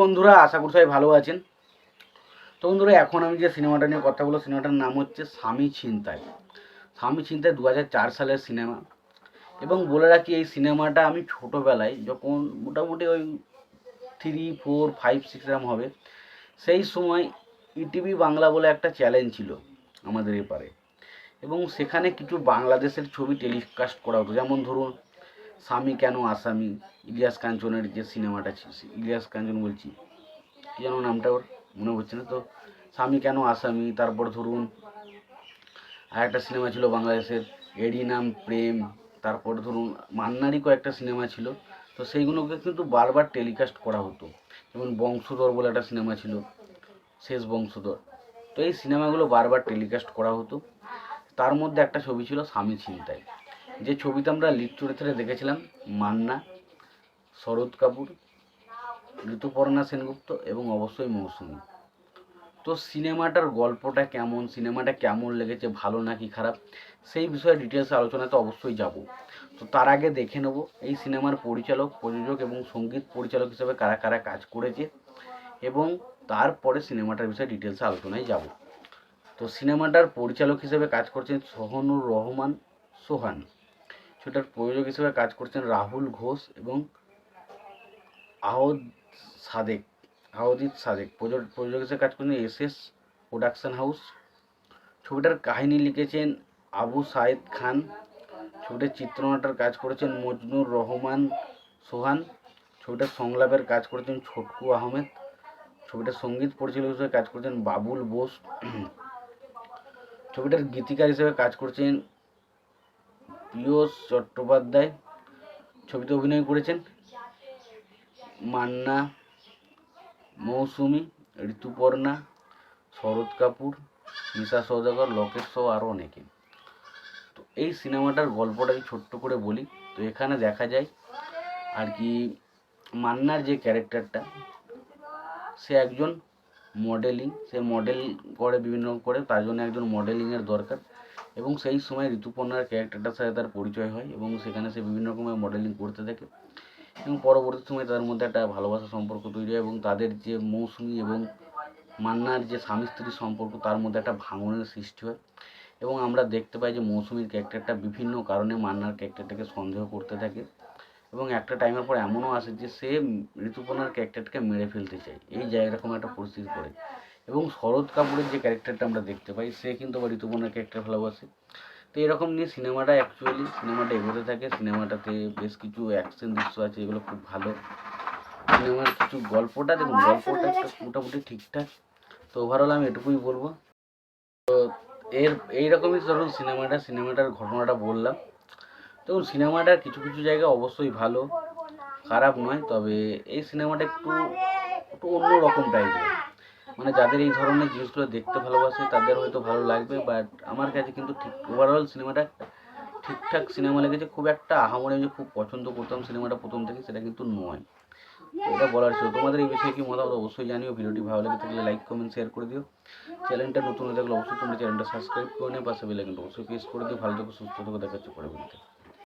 বন্ধুরা, আশা করি সবাই ভালো আছেন। তো বন্ধুরা, এখন আমি যে সিনেমাটা নিয়ে কথা বলব, সিনেমাটার নাম হচ্ছে স্বামী ছিনতাই। স্বামী ছিনতাই দু সালের সিনেমা। এবং বলে রাখি, এই সিনেমাটা আমি ছোটোবেলায় যখন মোটামুটি ওই থ্রি ফোর ফাইভ সিক্স এরম হবে, সেই সময় ইটিভি বাংলা বলে একটা চ্যালেঞ্জ ছিল আমাদের এপারে। এবং সেখানে কিছু বাংলাদেশের ছবি টেলিকাস্ট করা হতো। যেমন ধরুন স্বামী কেন আসামি? ইলিয়াস কাঞ্চনের যে সিনেমাটা ইলিয়াস কাঞ্চন বলছি, কী যেন নামটা ওর মনে হচ্ছে না তো? স্বামী কেন আসামি? তারপর ধরুন আর একটা সিনেমা ছিল বাংলাদেশের এডি নাম প্রেম, তারপর ধরুন, মান্নারই কয়েকটা সিনেমা ছিল, তো সেইগুলোকে কিন্তু বারবার টেলিকাস্ট করা হতো। যেমন বংশধর বলে একটা সিনেমা ছিল, শেষ বংশধর, তো এই সিনেমাগুলো বারবার টেলিকাস্ট করা হতো। তার মধ্যে একটা ছবি ছিল স্বামী ছিনতাই। যে ছবিতে আমরা লিড চরিত্রে দেখেছিলাম, মান্না, শরৎ কাপুর, ঋতুপর্ণা সেনগুপ্ত এবং অবশ্যই মৌসুমী। তো সিনেমাটার গল্পটা কেমন, সিনেমাটা কেমন লেগেছে, ভালো নাকি খারাপ, সেই বিষয়ে ডিটেলসে আলোচনাতে অবশ্যই যাব। তো তার আগে দেখে নেব, এই সিনেমার পরিচালক, প্রযোজক এবং সংগীত পরিচালক হিসেবে কারা কারা কাজ করেছে এবং তারপরে সিনেমাটার বিষয়ে ডিটেলসে আলোচনায় যাব। তো সিনেমাটার পরিচালক হিসেবে কাজ করছেন সোহনুর রহমান, সোহান। সেটার প্রযোজক হিসেবে কাজ করছেন রাহুল ঘোষ এবং আহদ সাদেক, আহদিত সাদেক। প্রযোজক হিসেবে কাজ করছেন এস এস প্রোডাকশন হাউস। ছবিটার কাহিনী লিখেছেন আবু সায়েদ খান। ছবিটার চিত্রনাটার কাজ করেছেন মজনুর রহমান সোহান। ছবিটার সংলাপের কাজ করেছেন ছোটকু আহমেদ। ছবিটার সংগীত পরিচালক হিসেবে কাজ করেছেন বাবুল বোস। ছবিটার গীতিকার হিসেবে কাজ করছেন পিয়স চট্টোপাধ্যায় ছবিতে অভিনয় করেছেন। মান্না, মৌসুমি, ঋতুপর্ণা, শরৎ কাপুর, নিশা সৌদাগর লকেট সহ আরও অনেকে। তো এই সিনেমাটার গল্পটা আমি ছোট্ট করে বলি, তো এখানে দেখা যায় আর কি মান্নার যে ক্যারেক্টারটা, সে একজন মডেলিং, সে মডেল করে বিভিন্ন করে, তার জন্য একজন মডেলিংয়ের দরকার। এবং সেই সময় ঋতুপর্ণার ক্যারেক্টারটার সাথে তার পরিচয় হয় এবং সেখানে সে বিভিন্ন রকমের মডেলিং করতে থাকে। এবং পরবর্তী সময় তাদের মধ্যে একটা ভালোবাসা সম্পর্ক তৈরি হয় এবং তাদের যে মৌসুমি এবং মান্নার যে স্বামী স্ত্রীর সম্পর্ক, তার মধ্যে একটা ভাঙনের সৃষ্টি হয়। এবং আমরা দেখতে পাই যে মৌসুমির ক্যারেক্টারটা বিভিন্ন কারণে মান্নার ক্যারেক্টারটাকে সন্দেহ করতে থাকে। এবং একটা টাইমের পর এমনও আসে যে সে ঋতুপর্ণার ক্যারেক্টারটাকে মেরে ফেলতে চায়। এই এরকম একটা পরিস্থিতি পড়ে। এবং শরৎ কাপুরের যে ক্যারেক্টারটা আমরা দেখতে পাই সে কিন্তু আবার ঋতুপর্ণার ক্যারেক্টার ভালোবাসে। তো এরকম নিয়ে সিনেমাটা অ্যাকচুয়ালি সিনেমাটা এগোতে থাকে। সিনেমাটাতে বেশ কিছু অ্যাকশন দৃশ্য আছে এগুলো খুব ভালো। সিনেমার কিছু গল্পটা দেখুন গল্পটা একটা মোটামুটি ঠিকঠাক। তো ওভারঅল আমি এটুকুই বলব। তো এর এইরকমই ধরুন সিনেমাটা সিনেমাটার ঘটনাটা বললাম। দেখুন সিনেমাটার কিছু কিছু জায়গা অবশ্যই ভালো। খারাপ নয় তবে এই সিনেমাটা একটু একটু অন্য রকম টাইপের মানে যাদের এই ধরনের জিনিসগুলো দেখতে ভালোবাসে, তাদের হয়তো ভালো লাগবে বাট আমার কাছে কিন্তু ঠিক ওভারঅল সিনেমাটা ঠিকঠাক সিনেমা লেগেছে। খুব একটা আহামরি যে খুব পছন্দ করতাম সিনেমাটা প্রথম থেকে, সেটা কিন্তু নয়। এটা বলার ছিল। তোমাদের এই বিষয়ে কি মতামত অবশ্যই জানিও। ভিডিওটি ভালো লেগে থাকলে লাইক কমেন্ট শেয়ার করে দিও। চ্যানেলটা নতুন হয়ে থাকলে অবশ্যই তোমরা চ্যানেলটা সাবস্ক্রাইব করে নিও। পাশে বেলাইকনটা অবশ্যই প্রেস করে দিও। ভালো থেকো, সুস্থ থেকো দেখাচ্ছে পরে বলতে